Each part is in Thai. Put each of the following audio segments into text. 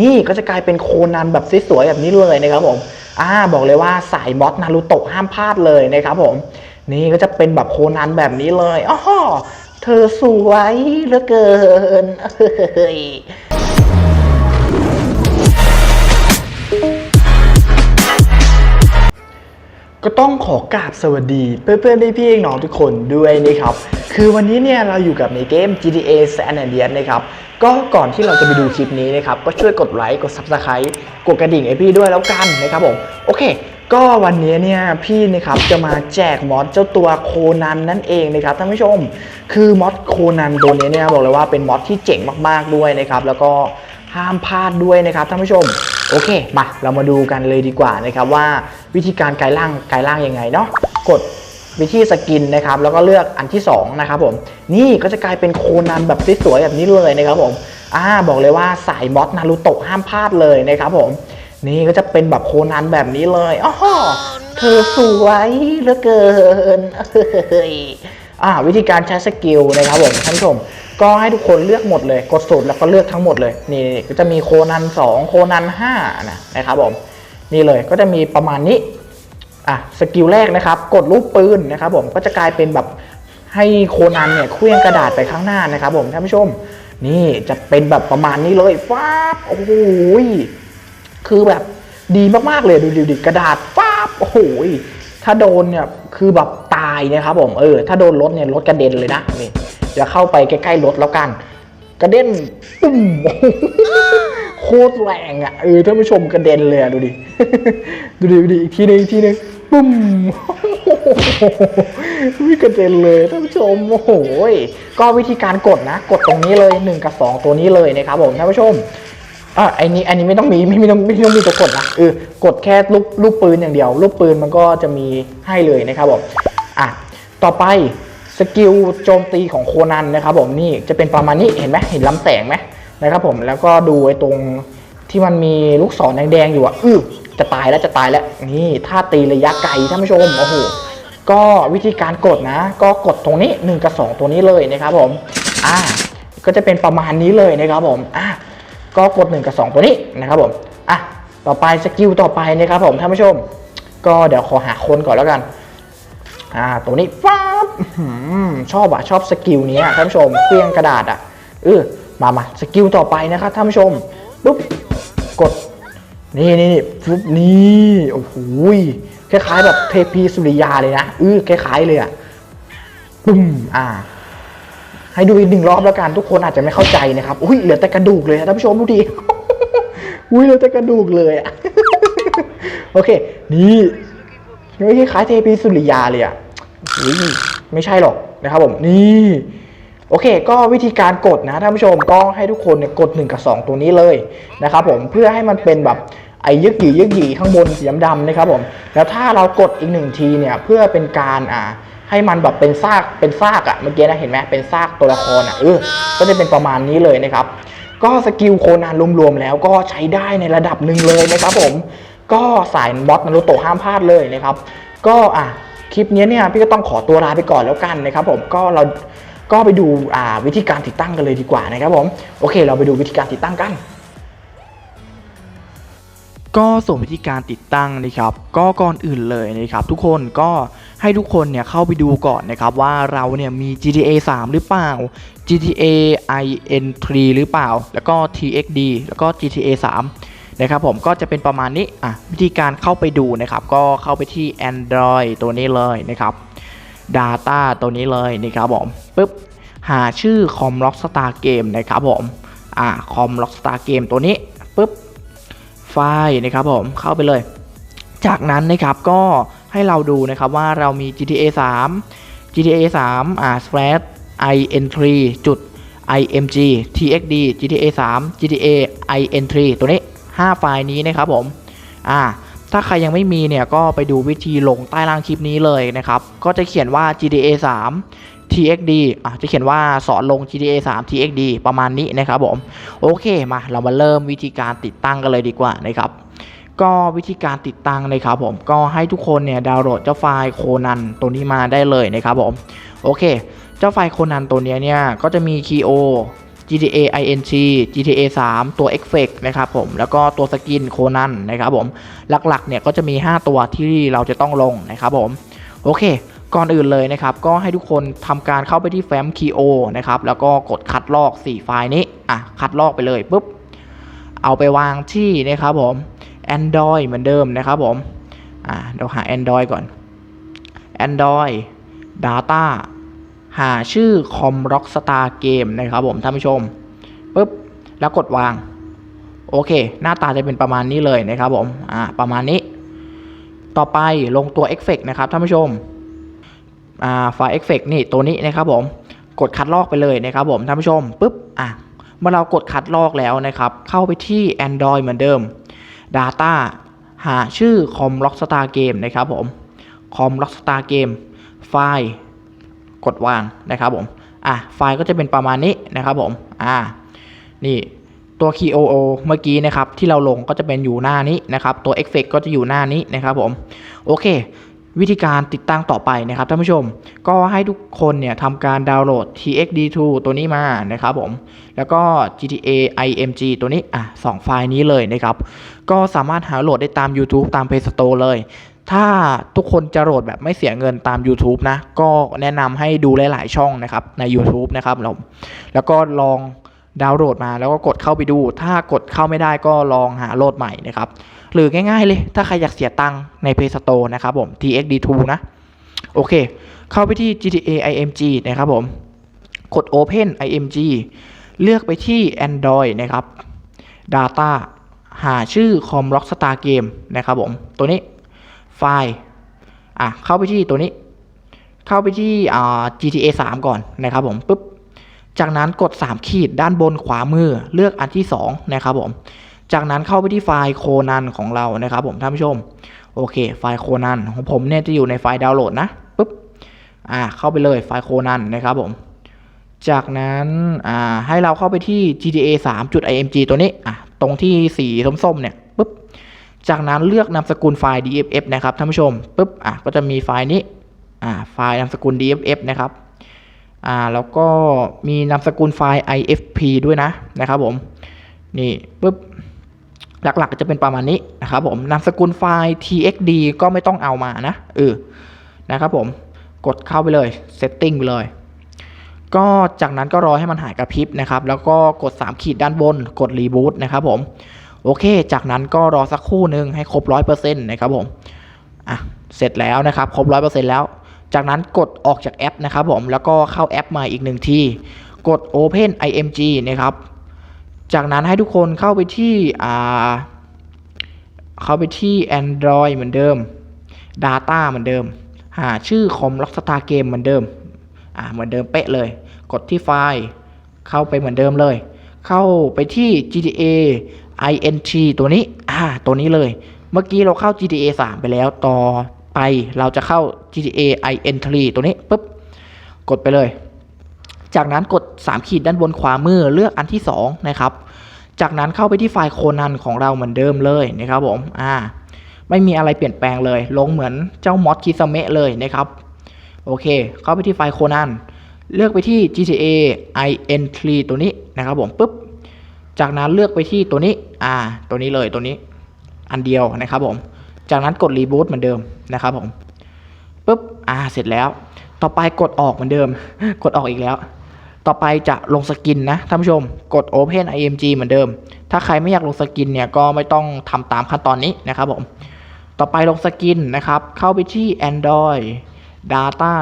นี่ก็จะกลายเป็นโคนันแบบสวยๆแบบนี้เลยนะครับผมอ่าบอกเลยว่าสายมอสนารูโตะห้ามพลาดเลยนะครับผม นี่ก็จะเป็นแบบโคนันแบบนี้เลยอ๋อเธอสวยเหลือเกินเฮ้ย ก็ต้องขอกราบสวัสดีเพื่อนๆพี่ๆน้องทุกคนด้วยนะครับ คือวันนี้เนี่ยเราอยู่กับในเกม GTA San Andreas นะครับ ก็ก่อนที่เราจะไปดูคลิปนี้นะครับ ก็ช่วยกดไลค์ กด Subscribe กดกระดิ่งให้พี่ด้วยแล้วกันนะครับผม โอเค ก็วันนี้เนี่ยพี่นะครับจะมาแจกมอดเจ้าตัวโคนันนั่นเองนะครับท่านผู้ชม คือมอดโคนันตัวนี้เนี่ยบอกเลยว่าเป็นมอดที่เจ๋งมากๆด้วยนะครับ แล้วก็ ห้ามพลาดด้วยนะครับท่านผู้ชม โอเคมาเรามาดูกันเลยดีกว่านะครับว่าวิธีการกลายร่างกลายร่างยังไงเนาะกดวิธีสกินนะครับแล้วก็เลือกอันที่สองนะครับผมนี่ก็จะกลายเป็นโคนันแบบสวยๆแบบนี้เลยนะครับผมอ่าบอกเลยว่าสายมอสนารูโตะห้ามพลาดเลยนะครับผมนี่ก็จะเป็นแบบโคนันแบบนี้เลยอ๋อเธอสวยเหลือเกินอ่าวิธีการใช้สกิลนะครับผมท่านผู้ชม ก็ให้ทุกคนเลือกหมดเลย กดสูตรแล้วก็เลือกทั้งหมดเลย นี่ก็จะมีโคนัน2โคนัน5นะนะครับผมนี่เลยก็จะมีประมาณนี้อะสกิลแรกนะครับ กดรูปปืนนะครับผมก็จะกลายเป็นแบบให้โคนันเนี่ยเคลื่องกระดาษไปข้างหน้านะครับผมท่านผู้ชม นี่จะเป็นแบบประมาณนี้เลยฟ้าบโอ้โหยคือแบบดีมากๆเลยดูดิดกระดาษฟ้าบโอ้โหยถ้าโดนเนี่ยคือแบบตายนะครับผมเออถ้าโดนรถเนี่ยรถกระเด็นเลยนะนี่ เดี๋ยวเข้าไปใกล้ๆรถแล้วกัน กระเด็นปุ้มโคตรแรงอะเออท่านผู้ชมกระเด็นเลยอะดูดิดูดิดูดิอีกทีหนึงอีกทีหนึงปุ้มวิกระเด็นเลยท่านผู้ชมโอ้โหยก็วิธีการกดนะ กดตรงนี้เลย1กับ 2 ตัวนี้เลยนะครับผมท่านผู้ชมอะไอ้นี้อันนี้ไม่ต้องมีไม่ไม่ต้องไม่ต้องมีตัวกดนะเออกดแค่ลูกลูกปืนอย่างเดียว ลูกปืนมันก็จะมีให้เลยนะครับผมอะต่อไป สกิลโจมตีของโคนันนะครับผมนี่จะเป็นประมาณนี้เห็นไหมเห็นลำแสงไหมนะครับผมแล้วก็ดูไอ้ตรงที่มันมีลูกศรแดงๆอยู่อะอือจะตายแล้วจะตายแล้วนี่ถ้าตีระยะไกลท่านผู้ชมโอ้โหก็วิธีการกดนะ ก็กดตรงนี้ 1 กับ 2 ตัวนี้เลยนะครับผมอ่าก็จะเป็นประมาณนี้เลยนะครับผมอ่าก็กด 1 กับ 2 ตัวนี้นะครับผมอะต่อไปสกิลต่อไปนะครับผมท่านผู้ชม ก็เดี๋ยวขอหาคนก่อนแล้วกันอ่าตัวนี้ฟ้า ชอบอะชอบสกิลนี้ท่านผู้ชมเครื่องกระดาษอะเออมามาสกิลต่อไปนะครับท่านผู้ชมปุ๊บกดนี่นี่นี่ฟุบนี่โอ้โหคล้ายๆแบบเทพีสุริยาเลยนะเออคล้ายๆเลยอะปุ้มอ่า ให้ดูอีกหนึ่งรอบแล้วกันทุกคนอาจจะไม่เข้าใจนะครับอุ้ยเหลือแต่กระดูกเลยท่านผู้ชมดูดิอุ้ยเหลือแต่กระดูกเลยอะโอเค นี่คล้ายๆเทพีสุริยาเลยอะอุ้ย ไม่ใช่หรอกนะครับผมนี่โอเค ก็วิธีการกดนะท่านผู้ชมก็ให้ทุกคนเนี่ยกด 1 กับ 2 ตัวนี้เลยนะครับผมเพื่อให้มันเป็นแบบไอ้ยึกหยียึกหยีข้างบนสีดำๆนะครับผมแล้วถ้าเรากดอีกหนึ่งทีเนี่ยเพื่อเป็นการอ่าให้มันแบบเป็นซากเป็นซากอะเมื่อกี้นะเห็นไหมเป็นซากตัวละครอะเออก็จะเป็นประมาณนี้เลยนะครับ ก็สกิลโคนันรวมๆแล้วก็ใช้ได้ในระดับหนึ่งเลยนะครับผมก็สายมอสนารุโตะห้ามพลาดเลยนะครับ ก็อะ คลิปนี้เนี่ยพี่ก็ต้องขอตัวลาไปก่อนแล้วกันนะครับผมก็เราก็ไปดูวิธีการติดตั้งกันเลยดีกว่านะครับผมโอเค เราไปดูวิธีการติดตั้งกันก็ส่วนวิธีการติดตั้งนะครับ ก็ก่อนอื่นเลยนะครับ ทุกคนก็ให้ทุกคนเนี่ยเข้าไปดูก่อนนะครับว่าเราเนี่ยมี GTA 3 หรือเปล่า GTA IN3 หรือเปล่า แล้วก็ TXD แล้วก็ GTA 3 นะครับผมก็จะเป็นประมาณนี้อะวิธีการเข้าไปดูนะครับ ก็เข้าไปที่ Android ตัวนี้เลยนะครับ Data ตัวนี้เลยนะครับผมปุ๊บหาชื่อ Com Rock Star Game นะครับผมอ่า Com Rock Star Game ตัวนี้ปุ๊บไฟล์นะครับผมเข้าไปเลย จากนั้นนะครับก็ให้เราดูนะครับว่าเรามี GTA 3 GTA 3อ่า slash in3 จุด img txd GTA 3 GTA in3 ตัวนี้ 5 ไฟล์นี้นะครับผมอ่าถ้าใครยังไม่มีเนี่ยก็ไปดูวิธีลงใต้ล่างคลิปนี้เลยนะครับก็จะเขียนว่า GTA 3 TXD อะจะเขียนว่าสอนลง GTA 3 TXD ประมาณนี้นะครับผมโอเคมาเรามาเริ่มวิธีการติดตั้งกันเลยดีกว่านะครับก็วิธีการติดตั้งนะครับผมก็ให้ทุกคนเนี่ยดาวน์โหลดเจ้าไฟล์โคนันตัวนี้มาได้เลยนะครับผมโอเค เจ้าไฟล์โคนันตัวนี้เนี่ยก็จะมีคีโ GTA ing GTA 3 ตัว Effect นะครับผม แล้วก็ตัวสกินโคนันนะครับผม หลักๆ เนี่ยก็จะมี 5 ตัวที่เราจะต้องลงนะครับผม โอเค ก่อนอื่นเลยนะครับ ก็ให้ทุกคนทำการเข้าไปที่แฟ้ม Keo นะครับ แล้วก็กดคัดลอก 4 ไฟล์นี้ อะ คัดลอกไปเลยปุ๊บ เอาไปวางที่นะครับผม Android เหมือนเดิมนะครับผม อะเดี๋ยวหา Android ก่อน Android Data หาชื่อ Com Rockstar Game นะครับผมท่านผู้ชมปุ๊บแล้วกดวาง โอเค หน้าตาจะเป็นประมาณนี้เลยนะครับผมอ่าประมาณนี้ ต่อไปลงตัว Effect นะครับท่านผู้ชมอ่าไฟล์ Effect นี่ตัวนี้นะครับผมกดคัดลอกไปเลยนะครับผมท่านผู้ชมปุ๊บอะเมื่อเรากดคัดลอกแล้วนะครับ เข้าไปที่ Android เหมือนเดิม Data หาชื่อ Com Rockstar Game นะครับผม Com Rockstar Game ไฟล์ กดวางนะครับผมอะไฟล์ก็จะเป็นประมาณนี้นะครับผมอ่านี่ตัว KOO เมื่อกี้นะครับที่เราลงก็จะเป็นอยู่หน้านี้นะครับตัว Effect ก็จะอยู่หน้านี้นะครับผมโอเค วิธีการติดตั้งต่อไปนะครับท่านผู้ชม ก็ให้ทุกคนเนี่ยทำการดาวน์โหลด TXD2 ตัวนี้มานะครับผมแล้วก็ GTA IMG ตัวนี้อะสองไฟล์นี้เลยนะครับก็สามารถหาโหลดได้ตาม YouTube ตาม Play Store เลย ถ้าทุกคนจะโหลดแบบไม่เสียเงินตาม YouTube นะ ก็แนะนำให้ดูหลาย ๆ ช่องนะครับใน YouTube นะครับผมแล้วก็ลองดาวน์โหลดมาแล้วก็กดเข้าไปดู ถ้ากดเข้าไม่ได้ก็ลองหาโหลดใหม่นะครับ หรือง่าย ๆ เลย ถ้าใครอยากเสียตังค์ใน Play Store นะครับผม TXD2 นะ โอเค เข้าไปที่ GTA IMG นะครับผม กด Open IMG เลือกไปที่ Android นะครับ Data หาชื่อ Com Rockstar Game นะครับผม ตัวนี้ ไฟล์อะเข้าไปที่ตัวนี้ เข้าไปที่อ่า GTA 3 ก่อนนะครับผมปุ๊บจากนั้นกด 3 ขีดด้านบนขวามือเลือกอันที่ 2 นะครับผม จากนั้นเข้าไปที่ไฟล์โคนันของเรานะครับผมท่านผู้ชม โอเค ไฟล์โคนันของผมเนี่ยจะอยู่ในไฟล์ดาวน์โหลดนะปุ๊บอ่าเข้าไปเลยไฟล์โคนันนะครับผม จากนั้นอ่าให้เราเข้าไปที่ GTA 3.img ตัวนี้อะตรงที่สีส้มๆเนี่ย จากนั้นเลือกนามสกุลไฟล์ dff นะครับท่านผู้ชมปุ๊บอะก็จะมีไฟล์นี้อ่าไฟล์นามสกุล dff นะครับอ่าแล้วก็มีนามสกุลไฟล์ ifp ด้วยนะนะครับผมนี่ปุ๊บหลักๆจะเป็นประมาณนี้นะครับผมนามสกุลไฟล์ txd ก็ไม่ต้องเอามานะเออนะครับผมกดเข้าไปเลย setting ไปเลยก็จากนั้นก็รอให้มันหายกระพริบนะครับ แล้วก็กด 3 ขีดด้านบน กด reboot นะครับผม โอเค จากนั้นก็รอสักครู่หนึ่งให้ครบ100%นต์นะครับผมอะเสร็จแล้วนะครับครบ100%แล้ว จากนั้นกดออกจากแอปนะครับผมแล้วก็เข้าแอปใหม่อีกหนึ่งทีกด Open IMG นะครับจากนั้นให้ทุกคนเข้าไปที่อ่าเข้าไปที่ Android เหมือนเดิม Data เหมือนเดิม หาชื่อ Com Rockstar Game เหมือนเดิมอ่าเหมือนเดิมเป๊ะเลย กดที่ไฟล์ เข้าไปเหมือนเดิมเลย เข้าไปที่ GTA int ตัวนี้ อ่า ตัวนี้เลย เมื่อกี้เราเข้า GTA 3 ไปแล้วต่อไปเราจะเข้า GTA int ตัวนี้ปุ๊บ กดไปเลย จากนั้นกด 3 ขีดด้านบนขวามือเลือกอันที่ 2 นะครับ จากนั้นเข้าไปที่ไฟล์โคนันของเราเหมือนเดิมเลยนะครับผม อ่า ไม่มีอะไรเปลี่ยนแปลงเลย ลงเหมือนเจ้ามอดคิสเมะเลยนะครับ โอเค เข้าไปที่ไฟล์โคนันเลือกไปที่ GTA int ตัวนี้นะครับผมปุ๊บ จากนั้นเลือกไปที่ตัวนี้ อ่า ตัวนี้เลยตัวนี้ อันเดียวนะครับผม จากนั้นกดรีบูตเหมือนเดิมนะครับผม ปุ๊บ อ่า เสร็จแล้ว ต่อไปกดออกเหมือนเดิม กดออกอีกแล้ว ต่อไปจะลงสกินนะท่านผู้ชม กด Open IMG เหมือนเดิม ถ้าใครไม่อยากลงสกินเนี่ยก็ไม่ต้องทำตามขั้นตอนนี้นะครับผม ต่อไปลงสกินนะครับ เข้าไปที่ Android Data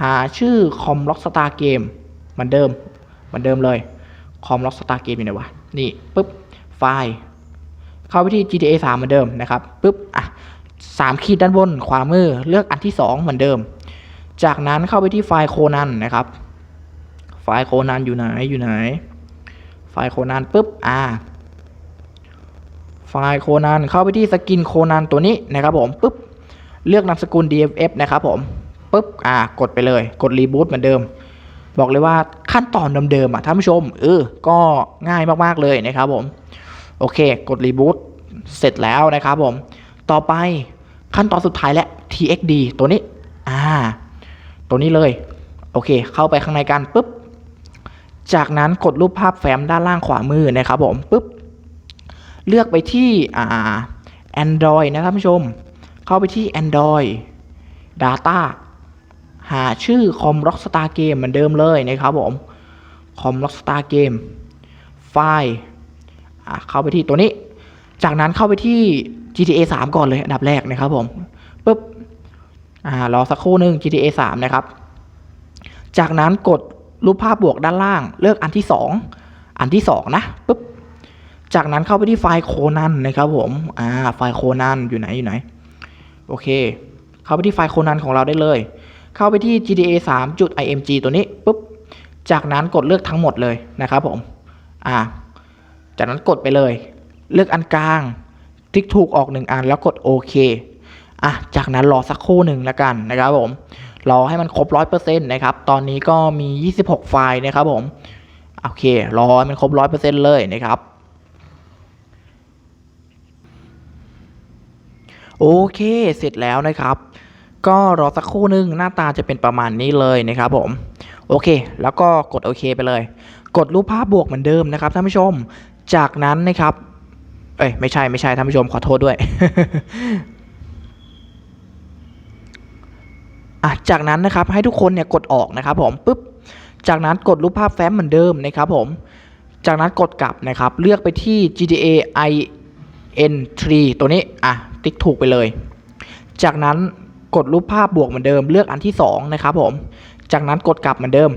หาชื่อ Com Rockstar Game เหมือนเดิม เหมือนเดิมเลย Com Rockstar Game อยู่ไหนวะ นี่ปุ๊บ ไฟล์ เข้าไปที่ GTA 3 เหมือนเดิมนะครับปุ๊บ อะสามขีดด้านบนขวามือเลือกอันที่ 2 เหมือนเดิม จากนั้นเข้าไปที่ไฟล์โคนันนะครับ ไฟล์โคนันอยู่ไหนอยู่ไหน ไฟล์โคนันปุ๊บ อ่า ไฟล์โคนันเข้าไปที่สกินโคนันตัวนี้นะครับผมปุ๊บ เลือกนามสกุล DFF นะครับผมปุ๊บ อ่า กดไปเลย กดรีบูตเหมือนเดิม บอกเลยว่า ขั้นตอนเดิมๆอะท่านผู้ชมเออก็ง่ายมากๆเลยนะครับผมโอเค กดรีบูตเสร็จแล้วนะครับผม ต่อไปขั้นตอนสุดท้ายและ TXD ตัวนี้อ่าตัวนี้เลย โอเค เข้าไปข้างในกันปุ๊บ จากนั้นกดรูปภาพแฟ้มด้านล่างขวามือนะครับผมปุ๊บ เลือกไปที่อ่า Android นะครับผู้ชม เข้าไปที่ Android Data หาชื่อคอม Rockstar Game เหมือนเดิมเลยนะครับผมคอม Rockstar Game ไฟล์เข้าไปที่ตัวนี้ จากนั้นเข้าไปที่ GTA 3 ก่อนเลยอันดับแรกนะครับผมปุ๊บอ่ารอสักครู่หนึ่ง GTA 3 นะครับ จากนั้นกดรูปภาพบวกด้านล่าง เลือกอันที่ 2 อันที่ 2 นะปุ๊บจากนั้นเข้าไปที่ไฟล์โคนันนะครับผมอ่าไฟล์โคนันอยู่ไหนอยู่ไหน โอเค เข้าไปที่ไฟล์โคนันของเราได้เลย เข้าไปที่ GTA 3 img ตัวนี้ปุ๊บ จากนั้นกดเลือกทั้งหมดเลยนะครับผม อ่า จากนั้นกดไปเลย เลือกอันกลางทิกถูกออกหนึ่งอันแล้วกดโอเค อะ จากนั้นรอสักครู่หนึ่งแล้วกันนะครับผม รอให้มันครบร้อยเปอร์เซ็นต์นะครับ ตอนนี้ก็มี 26 ไฟล์นะครับผม โอเค รอให้มันครบร้อยเปอร์เซ็นต์เลยนะครับโอเค เสร็จแล้วนะครับ ก็รอสักครู่นึงหน้าตาจะเป็นประมาณนี้เลยนะครับผม โอเค แล้วก็กดโอเคไปเลย กดรูปภาพบวกเหมือนเดิมนะครับท่านผู้ชม จากนั้นนะครับ เอ้ยไม่ใช่ไม่ใช่ท่านผู้ชมขอโทษด้วยอะจากนั้นนะครับให้ทุกคนเนี่ยกดออกนะครับผมปุ๊บ จากนั้นกดรูปภาพแฟ้มเหมือนเดิมนะครับผม จากนั้นกดกลับนะครับ เลือกไปที่ GTA i n3 ตัวนี้ อะ ติ๊กถูกไปเลย จากนั้น กดรูปภาพบวกเหมือนเดิมเลือกอันที่ 2 นะครับผม จากนั้นกดกลับเหมือนเดิม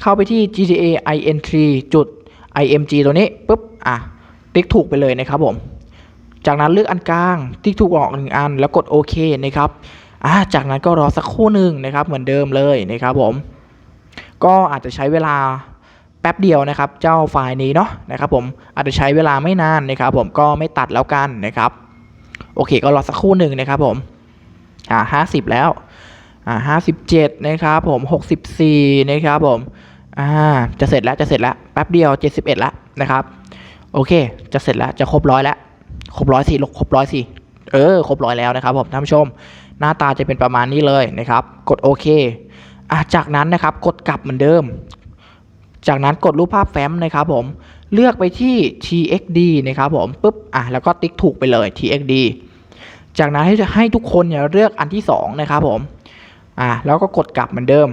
เข้าไปที่ GTA in3 จุด img ตัวนี้ปุ๊บอะติ๊กถูกไปเลยนะครับผม จากนั้นเลือกอันกลางติ๊กถูกออกหนึ่งอัน แล้วกดโอเคนะครับอะจากนั้นก็รอสักครู่หนึ่งนะครับเหมือนเดิมเลยนะครับผม ก็อาจจะใช้เวลาแป๊บเดียวนะครับเจ้าไฟล์นี้เนาะนะครับผมอาจจะใช้เวลาไม่นานนะครับผมก็ไม่ตัดแล้วกันนะครับ โอเคก็รอสักครู่หนึ่งนะครับผม อ่าห้าสิบแล้วอ่าห้าสิบเจ็ดนะครับผมหกสิบสี่นะครับผมอ่าจะเสร็จแล้วจะเสร็จแล้วแป๊บเดียวเจ็ดสิบเอ็ดแล้วนะครับโอเค จะเสร็จแล้วจะครบร้อยแล้วครบร้อยสี่ลกครบร้อยสี่เออครบร้อยแล้วนะครับผมท่านผู้ชม หน้าตาจะเป็นประมาณนี้เลยนะครับ กดโอเคอะจากนั้นนะครับกดกลับเหมือนเดิม จากนั้นกดรูปภาพแฟ้มนะครับผมเลือกไปที่ txd นะครับผมปุ๊บอะแล้วก็ติ๊กถูกไปเลย txd จากนั้นให้ให้ทุกคนเนี่ยเลือกอันที่2นะครับผมอะแล้วก็กดกลับเหมือนเดิม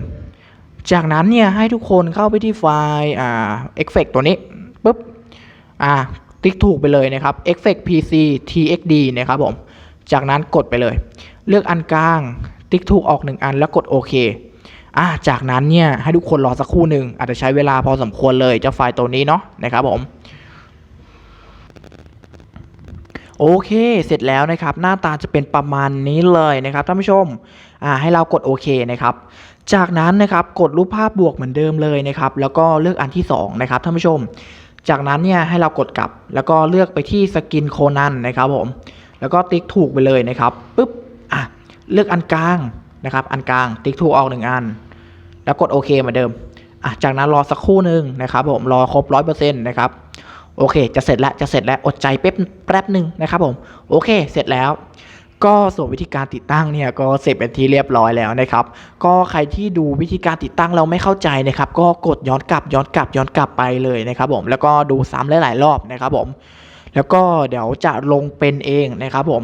จากนั้นเนี่ยให้ทุกคนเข้าไปที่ไฟล์อ่า effect ตัวนี้ปุ๊บอะติ๊กถูกไปเลยนะครับ effect pc txd นะครับผม จากนั้นกดไปเลย เลือกอันกลาง ติ๊กถูกออกหนึ่งอันแล้วกดโอเคอะจากนั้นเนี่ยให้ทุกคนรอสักครู่หนึ่งอาจจะใช้เวลาพอสมควรเลยเจ้าไฟล์ตัวนี้เนาะนะครับผม โอเค เสร็จแล้วนะครับ หน้าตาจะเป็นประมาณนี้เลยนะครับท่านผู้ชมอ่าให้เรากดโอเคนะครับ จากนั้นนะครับกดรูปภาพบวกเหมือนเดิมเลยนะครับ แล้วก็เลือกอันที่2นะครับท่านผู้ชม จากนั้นเนี่ยให้เรากดกลับ แล้วก็เลือกไปที่สกินโคนันนะครับผม แล้วก็ติ๊กถูกไปเลยนะครับปุ๊บอะเลือกอันกลางนะครับ อันกลางติ๊กถูกออกหนึ่งอัน แล้วกดโอเคเหมือนเดิมอะจากนั้นรอสักครู่หนึ่งนะครับผมรอครบร้อยเปอร์เซ็นต์นะครับ โอเค จะเสร็จแล้ว จะเสร็จแล้ว อดใจแป๊บแป๊บหนึ่งนะครับผม โอเค เสร็จแล้ว ก็ส่วนวิธีการติดตั้งเนี่ยก็เสร็จเป็นที่เรียบร้อยแล้วนะครับ ก็ใครที่ดูวิธีการติดตั้งเราไม่เข้าใจนะครับ ก็กดย้อนกลับย้อนกลับย้อนกลับไปเลยนะครับผม แล้วก็ดูซ้ำหลายๆรอบนะครับผม แล้วก็เดี๋ยวจะลงเป็นเองนะครับผม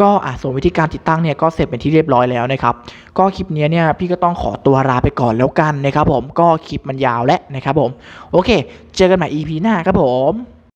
ก็อะส่วนวิธีการติดตั้งเนี่ยก็เสร็จเป็นที่เรียบร้อยแล้วนะครับ ก็คลิปนี้เนี่ยพี่ก็ต้องขอตัวลาไปก่อนแล้วกันนะครับผมก็คลิปมันยาวแล้วนะครับผม โอเค เจอกันใหม่ EP หน้าครับผม